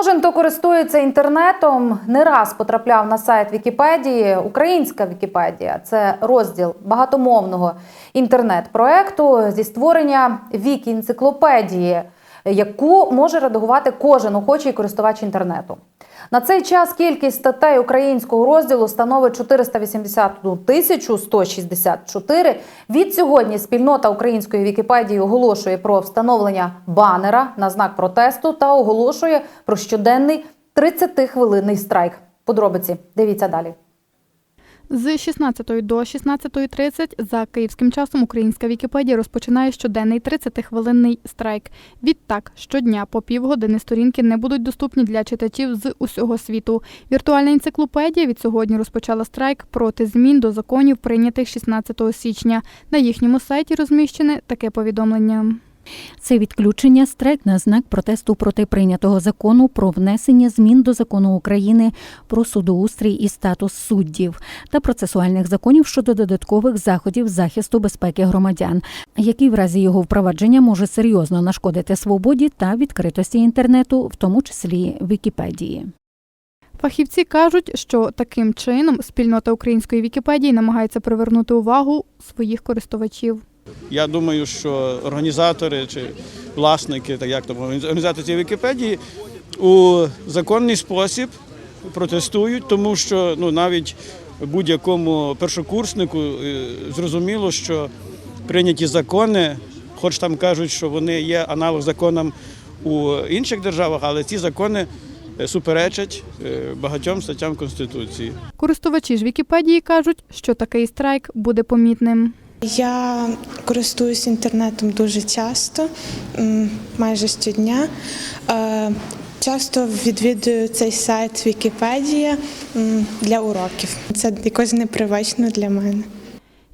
Кожен, хто користується інтернетом, не раз потрапляв на сайт Вікіпедії. Українська Вікіпедія це розділ багатомовного інтернет-проекту зі створення вікі-енциклопедії, яку може редагувати кожен охочий користувач інтернету. На цей час кількість статей українського розділу становить 481 тисячу 164. Від сьогодні спільнота української Вікіпедії оголошує про встановлення банера на знак протесту та оголошує про щоденний 30-хвилинний страйк. Подробиці дивіться далі. З 16 до 16.30 за київським часом українська Вікіпедія розпочинає щоденний 30-хвилинний страйк. Відтак, щодня по півгодини сторінки не будуть доступні для читачів з усього світу. Віртуальна енциклопедія від сьогодні розпочала страйк проти змін до законів, прийнятих 16 січня. На їхньому сайті розміщене таке повідомлення. Це відключення страйк на знак протесту проти прийнятого закону про внесення змін до закону України про судоустрій і статус суддів та процесуальних законів щодо додаткових заходів захисту безпеки громадян, який в разі його впровадження може серйозно нашкодити свободі та відкритості інтернету, в тому числі Вікіпедії. Фахівці кажуть, що таким чином спільнота української Вікіпедії намагається привернути увагу своїх користувачів. Я думаю, що організатори чи власники, так як там організатори Вікіпедії, у законний спосіб протестують, тому що ну навіть будь-якому першокурснику е, зрозуміло, що прийняті закони, хоч там кажуть, що вони є аналог законам у інших державах, але ці закони е, суперечать е, багатьом статтям Конституції. Користувачі ж Вікіпедії кажуть, що такий страйк буде помітним. Я користуюсь інтернетом дуже часто, майже щодня. Е, Часто відвідую цей сайт Вікіпедія для уроків. Це якось непривично для мене.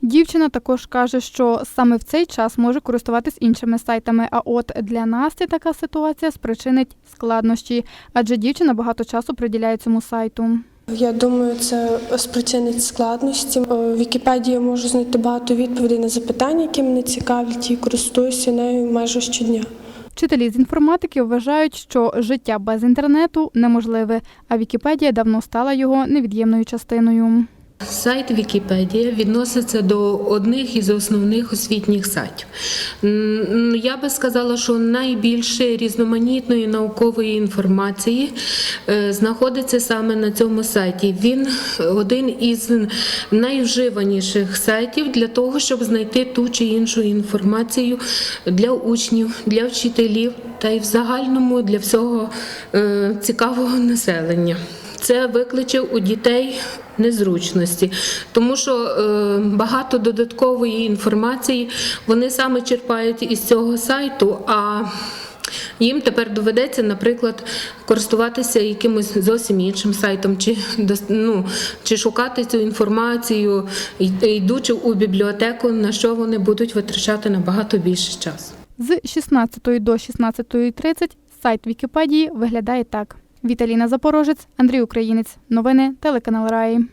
Дівчина також каже, що саме в цей час може користуватись іншими сайтами. А от для Насті така ситуація спричинить складнощі, адже дівчина багато часу приділяє цьому сайту. Я думаю, це спричинить складності. В Вікіпедії можу знайти багато відповідей на запитання, які мене цікавлять, і користуюся нею майже щодня. Вчителі з інформатики вважають, що життя без інтернету неможливе, а Вікіпедія давно стала його невід'ємною частиною. Сайт Вікіпедія відноситься до одних із основних освітніх сайтів. Я би сказала, що найбільше різноманітної наукової інформації е, знаходиться саме на цьому сайті. Він один із найвживаніших сайтів для того, щоб знайти ту чи іншу інформацію для учнів, для вчителів та й в загальному для всього е, цікавого населення. Це викличе у дітей незручності, тому що е, багато додаткової інформації вони саме черпають із цього сайту. а їм тепер доведеться, наприклад, користуватися якимось зовсім іншим сайтом, чи ну, чи шукати цю інформацію, йдучи у бібліотеку, на що вони будуть витрачати набагато більше часу. З 16 до 16.30 сайт Вікіпедії виглядає так. Віталіна Запорожець, Андрій Українець. Новини телеканал Раї.